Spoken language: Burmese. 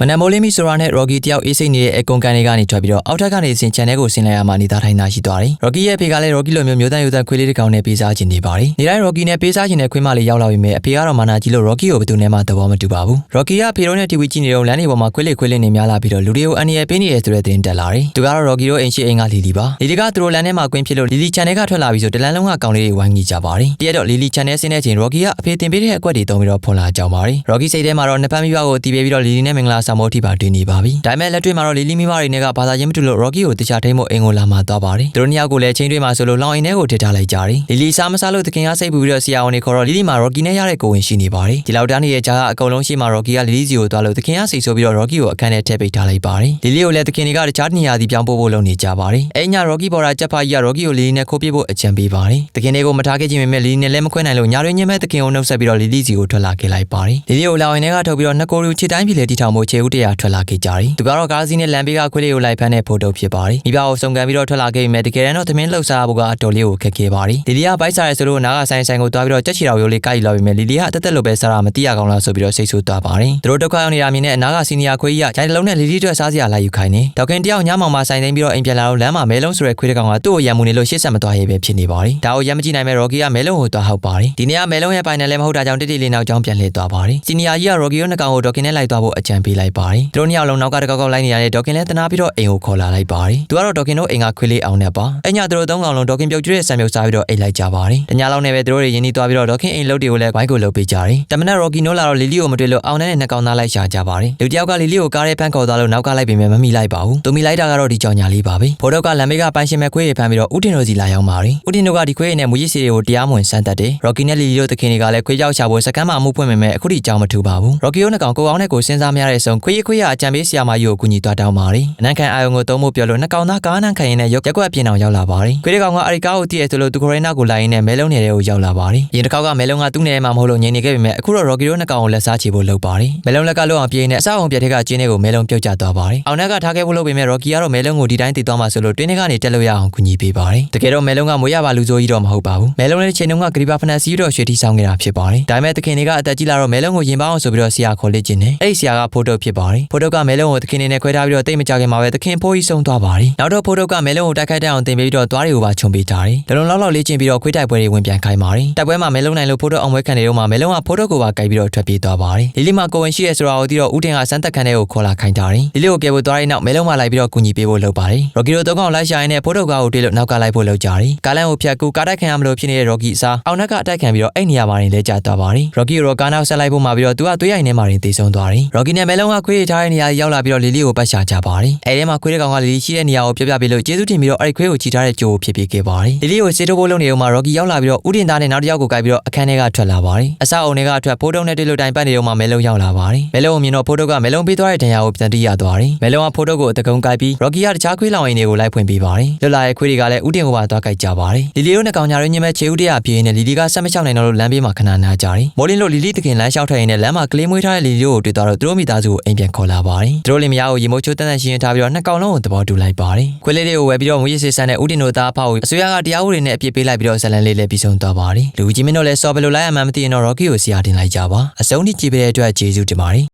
မနက်မိုးလင်းပြီဆိုတာနဲ့ Rocky တယောက်အေးစိတ်နေတဲ့အကွန်ကန်တွေကနေထွက်ပြီးတော့အောက်ထပ်ကနေဆင် channel ကိုဆင်းလိုက်ရမှနေသားထိုင်တာရှိသွားတယ်။ Rocky ရဲ့အဖေကလည်း Rocky လိုမျိုးမျိုးတန်းယူတန်းခွေးလေးတစ်ကောင်နဲ့ပေးစားခြင်းနေပါတယ်။နေတိုင်း Rocky နဲ့ပေးစားခြင်းနဲ့ခွေးမလေးရောက်လာပြီမဲ့အဖေကတော့မာနာကြီးလို့ Rocky ကိုဘယ်သူနဲ့မှသဘောမတူပါဘူး။ Rocky ကဖေတို့နဲ့ TV ကြည့်နေတော့လမ်းတွေပေါ်မှာခွေးလေးခွေးလေးနေများလာပြီးတော့လူတွေကိုအန်ရယ်ပေးနေရဆိုတဲ့သတင်းတက်လာတယ်။သူကတော့ Rocky တို့အိမ်ရှိအိမ်ကလီလီပါ။လီလီကသူတို့လမ်းထဲမှာကွင်းဖြစ်လို့လီလီ channel ကထွက်လာပြီးဆိုတလန်းလုံးကကောင်လေးတွေဝိုင်းကြီးကြပါတယ်။တရက်တော့လီလီ channel ဆင်းတဲ့ချိန် Rocky ကအဖေတင်ပေးတဲ့အကွက်တွေတုံးပြီးတော့ဖွန်လာကြောင်ပါတယ်။ Rocky စိတ်ထဲမှာတော့နှစ်ဖက်မိဘကိုတီးပေးပြီးတော့လီလီနဲ့မင်္ဂလာဆောင်မိုးထိပါတွေ့နေပါပြီ။ဒါပေမဲ့လက်တွေ့မှာတော့လီလီမိမတွေနဲ့ကဘာသာချင်းမတူလို့ Rocky ကိုတခြားထိန်ဖို့အိမ်ကိုလာမှသွားပါတယ်။သူတို့နှစ်ယောက်ကိုလည်းချင်းတွေးမှာဆိုလို့လောင်အိမ်ထဲကိုထစ်ထားလိုက်ကြတယ်။လီလီစားမစားလို့တခင်ကစိတ်ပူပြီးတော့ဆရာဝန်တွေခေါ်တော့လီလီမှာ Rocky နဲ့ရတဲ့ကိုဝင်ရှိနေပါတယ်။ဒီလောက်တန်းနေတဲ့ကြားကအကုန်လုံးရှိမှ Rocky ကလီလီစီကိုသွားလို့တခင်ကစိတ်ဆိုးပြီးတော့ Rocky ကိုအခန်းထဲထည့်ပိတ်ထားလိုက်ပါတယ်။လီလီကိုလည်းတခင်တွေကတခြားနေရာစီပြောင်းပို့ဖို့လုပ်နေကြပါတယ်။အဲ့ည Rocky ပေါ်တာချက်ဖာကြီးက Rocky ကိုလီလီနဲ့ခိုးပြဖို့အကြံပေးပါတယ်။တခင်တွေကိုမထားခဲ့ခြင်းပေမဲ့လီလီနဲ့လည်းမခွဲနိုင်လို့ညာရင်းချင်းမဲ့တခင်ကိုနှုတ်ဆက်ပြီးတော့လီလီစီကိုထွက်လာခဲ့လိုက်ပါတယ်။လီလီကိုလောင်အိမ်ထဲကထုတ်ပြီးတော့နှစ်ကိုယ်လူချစ်တိုင်းပြည်လေတီထောင်ဖို့ခြေဦးတရာထွက်လာခဲ့ကြတယ်။သူကတော့ကားစီးနဲ့လမ်းဘေးကခွေးလေးကိုလိုက်ဖမ်းတဲ့ဖိုတိုဖြစ်ပါတယ်။မိဘကိုစုံကန်ပြီးတော့ထွက်လာခဲ့ပေမဲ့တကယ်တမ်းတော့သမင်းလှုပ်ရှားဖို့ကအတော်လေးကိုခက်ခဲပါတယ်။လီလီကဘိုက်စားရဲဆိုလို့နားကဆိုင်ဆိုင်ကိုတွားပြီးတော့ကြက်ချီတော်ရိုးလေးကိုက်လာပေမဲ့လီလီကအတက်တက်လို့ပဲစားတာမတိရကောင်းလားဆိုပြီးတော့စိတ်ဆိုးသွားပါတယ်။သူတို့ဒုက္ခရောက်နေတာမြင်တဲ့အနားကစီနီယာခွေးကြီးကဂျိုင်တလုံးနဲ့လီလီအတွက်စားစရာလိုက်ယူခိုင်းနေ။ဒေါခင်တယောက်ညမောင်မှာဆိုင်သိမ်းပြီးတော့အိမ်ပြန်လာတော့လမ်းမှာမဲလုံးဆိုတဲ့ခွေးတစ်ကောင်ကသူ့ကိုရံမှုနေလို့ရှေ့ဆက်မသွားရဲပဲဖြစ်နေပါတယ်။ဒါကိုရံမကြည့်နိုင်မဲ့ရော်ဂီကမဲလုံးကိုတွားဟောက်ပါတယ်။ဒီနေ့ကမဲလုံးရဲ့ပိုင်နယ်လည်းမဟုတ်တာကြောင့်တိတိလေးနောက်ကြောင်းပြန်လှည့်သွားပါတယ်။စီနီယာကြီးကရော်ဂီကိုနှစ်ကောင်ကိုဒေါခင်နဲ့လိုက်သွားဖို့အကြံပေးလိုက်ပါတယ်။သူတို့နှစ်ယောက်လုံးနောက်ကတကောက်ကောက်လိုက်နေရတဲ့ဒေါခင်လည်းတနာပြီးတော့အိမ်ကိုခေါ်လာလိုက်ပါတယ်။သူကတော့ဒေါခင်တို့အိမ်ကခွေးလေးအောင်နဲ့ပါ။အညသူတို့သုံးကောင်လုံးဒေါခင်ပြုတ်ကျွေးတဲ့ဆံမြုပ်စားပြီးတော့အိတ်လိုက်ကြပါတယ်။တညလောက်နဲ့ပဲသူတို့တွေရင်းနှီးသွားပြီးတော့ဒေါခင်အိမ်လုတ်တွေကိုလည်းဝိုင်းကိုလုတ်ပေးကြတယ်။တမနက်ရော်ဂီနိုးလာတော့လီလီကိုမတွေ့လို့အောင်နဲ့နှစ်ကောင်သားလိုက်ရှာကြပါတယ်။လူတယောက်ကလီလီကိုကားထဲဖမ်းခေါ်သွားလို့နောက်ကလိုက်ပေမဲ့မမိလိုက်ပါဘူး။သူမိလိုက်တာကတော့ဒီကြောင်ညာလေးပါပဲ။ဖိုတော့ကလမ်းဘေးကပိုင်ရှင်မဲ့ခွေးတွေဖမ်းပြီးတော့ဦးတင်တို့စီလာရောက်ပါတယ်။ဦးတင်တို့ကဒီခွေးတွေနဲ့မူရစ်စီတွေကိုတရားမဝင်စမ်းသက်တယ်။ရော်ဂီနဲ့လီလီတို့တခင်တွေကလည်းခွေးကြောက်ရှာဖို့စကမ်းမှာအမှုဖွင့်ပေမဲ့အခုထိကြောင်မထူပါဘူး။ရော်ဂီတို့နှစ်ကောင်ကိုအောင်နဲ့ကိုစဉ်းစားမရတဲ့ဆုံးခွေးရခွေးရအကြံပေးဆရာမကြီးကိုကူညီသွားတောင်းပါတယ်။အနန်းခံအာယုံကိုသုံးဖို့ပြောလို့နှစ်ကောင်သားကားနှံခံရင်နဲ့ရက်ကွက်အပြင်အောင်ရောက်လာပါတယ်။ခွေးတွေကောင်ကအရိကားကိုတည့်ရဆိုလို့သူခရိုင်နာကိုလာရင်းနဲ့မဲလုံးနယ်တွေကိုရောက်လာပါတယ်။ရင်တစ်ခေါက်ကမဲလုံးကသူ့နယ်မှာမဟုတ်လို့ငြိမ်နေခဲ့ပေမဲ့အခုတော့ရော်ဂီတို့နှစ်ကောင်ကိုလက်စားချေဖို့လုပ်ပါတယ်။မဲလုံးလက်ကလွတ်အောင်ပြေးနေအဆောက်အုံပြက်ထက်ကကျင်းတွေကိုမဲလုံးပြုတ်ကျသွားပါတယ်။အောင်နက်ကထားခဲ့ဖို့လုပ်ပေမဲ့ရော်ဂီကတော့မဲလုံးကိုဒီတိုင်းတည်သွားမှဆိုလို့တွင်းထဲကနေတက်လို့ရအောင်ကူညီပေးပါတယ်။တကယ်တော့မဲလုံးကမွေးရပါလူစိုးကြီးတော့မဟုတ်ပါဘူး။မဲလုံးနဲ့ချိန်တုန်းကဂရီဘာဖနက်စီးတော့ရွှေတီဆောင်နေတာဖြစ်ပါတယ်။ဒါပေမဲ့တခင်တွေကအသက်ကြီးလာတော့မဲလုံးကိုရင်ပအောင်ဆိုပြီးတော့ဆရာခေါ်လေ့ကျင်တယ်။အဲ့ဒီဆရာကဖိုတိုဖြစ်ပါတယ်။ဖိုတိုကမဲလုံးကိုတခင်တွေနဲ့ခွဲထားပြီးတော့တိတ်မကြခင်မှာပဲတခင်ဖိုးကြီးဆုံးသွားပါတယ်။နောက်တော့ဖိုတိုကမဲလုံးကိုတိုက်ခိုက်တဲ့အောင်တင်ပေးပြီးတော့သွားတွေကိုပါခြုံပေးထားတယ်။လုံလုံလောက်လောက်လေးကျင်ပြီးတော့ခွေးတိုက်ပွဲတွေဝင်ပြန်ခိုင်းပါတယ်။တိုက်ပွဲမှာမဲလုံးနိုင်လို့ဖိုတိုအောင်ပွဲခံနေတော့မှမဲလုံးကဖိုတိုကိုပါကြိုက်ပြီးတော့ထွက်ပြေးသွားပါတယ်။လီလီမှာကိုဝင်ရှိရဲဆိုတာကိုသိတော့ဦးတင်ကစမ်းသက်ခန်းထဲကိုခေါ်လာခိုင်းထားတယ်။လီလီကိုကယ်ဖို့သွားတဲ့နောက်မဲလုံးမှလိုက်ပြီးတော့ကူညီပေးဖို့လုပ်ပါတယ်။ရော်ဂီတို့သုံးကောင်လိုက်ရှာရင်းနဲ့ဖိုတိုကားကိုတွေ့လို့နောက်ကလိုက်ဖို့လုပ်ကြတယ်။ကားလန်ကိုဖြတ်ကူကားတိုက်ခံရမလို့ဖြစ်နေတဲ့ရော်ဂီအစားအောင်နက်ကအတိုက်ခံပြီးတော့အဲ့နေရာမှာနေလဲကျသွားပါတယ်။ရော်ဂီရောကားနောက်ဆက်လိုက်ဖို့မှာပြီးတော့သူကသွေးရိုင်ထဲမှာနေတေဆုံးသွားတယ်။ရော်ဂီနဲ့မဲလုံးကခွေးရထားတဲ့နေရာရောက်လာပြီးတော့လီလီကိုပတ်ရှာကြပါတယ်။အဲဒီမှာခွေးတဲ့ကောင်ကလီလီရှိတဲ့နေရာကိုပြပြပေးလို့ကျေးဇူးတင်ပြီးတော့အဲ့ဒီခွေးကိုချီထားတဲ့ကြိုးကိုဖြစ်ပေးခဲ့ပါတယ်။လီလီကိုစေတိုးဖို့လုပ်နေတော့မှရော်ဂီရောက်လာပြီးတော့ဦးတင်သားနဲ့နောက်တစ်ယောက်ကိုကြိုက်ပြီးတော့အခန်းထဲကထွက်လာပါတယ်။အဆောက်အုံထဲကထွက်ဖိုးတုံးနဲ့တွေ့လို့တိုင်ပတ်နေတော့မှမဲလုံးရောက်လာပါတယ်။မဲလုံးကိုမြင်တော့ဖိုးတုံးကမဲလုံးပေးသွားတဲ့ဒဏ်ရာကိုပြန်တီးရသွားတယ်။မဲလုံးကဖိုးတုံးကိုအတကုံကြိုက်ပြီးရော်ဂီကတခြားခွေးလောင်အိမ်တွေကိုလိုက်ဖွင့်ပေးပါတယ်။လွတ်လာတဲ့ခွေးတွေကလည်းဦးတင်ကိုပါသွားကြိုက်ကြပါတယ်။လီလီတို့နဲ့ကောင်ညာရင်းညမဲ့ခြေဦးတရပြေးနေလီလီကဆက်မချောက်နိုင်တော့လို့လမ်းဘေးမှာခဏနာကြတယ်။မိုးလင်းလို့လီလီတခင်လမ်းလျှောက်ထွက်ရင်းနဲ့လမ်းမှာကလေးမွေးထားတဲ့လီလီတို့ကိုတွေ့သွားတော့သူတို့မိသားစုကိုအိမ်ပြန်ခေါ်လာပါတယ်။သူတို့လင်မယားကိုရေမိုးချိုးတန်းတန်းရှင်းရင်ထားပြီးတော့နှစ်ကောင်လုံးကိုသဘောတူလိုက်ပါတယ်။ခွေးလေးတွေကိုဝယ်ပြီးတော့မွေးရစ်စစ်ဆန်တဲ့ဦးတင်တို့သားအဖောက်ကိုအစိုးရကတရားဥပဒေနဲ့အပြစ်ပေးလိုက်ပြီးတော့ဇလန်လေးလည်းပြီးဆုံးသွားပါတယ်။လူကြီးမင်းတို့လည်းစော်ဘယ်လိုလိုက်ရမှန်းမသိရင်တော့ Rocky ကိုဆရာတင်လိုက်ကြပါ။အစုံထိကြည့်ပေးတဲ့အတွက်ကျေးဇူးတင်ပါတယ်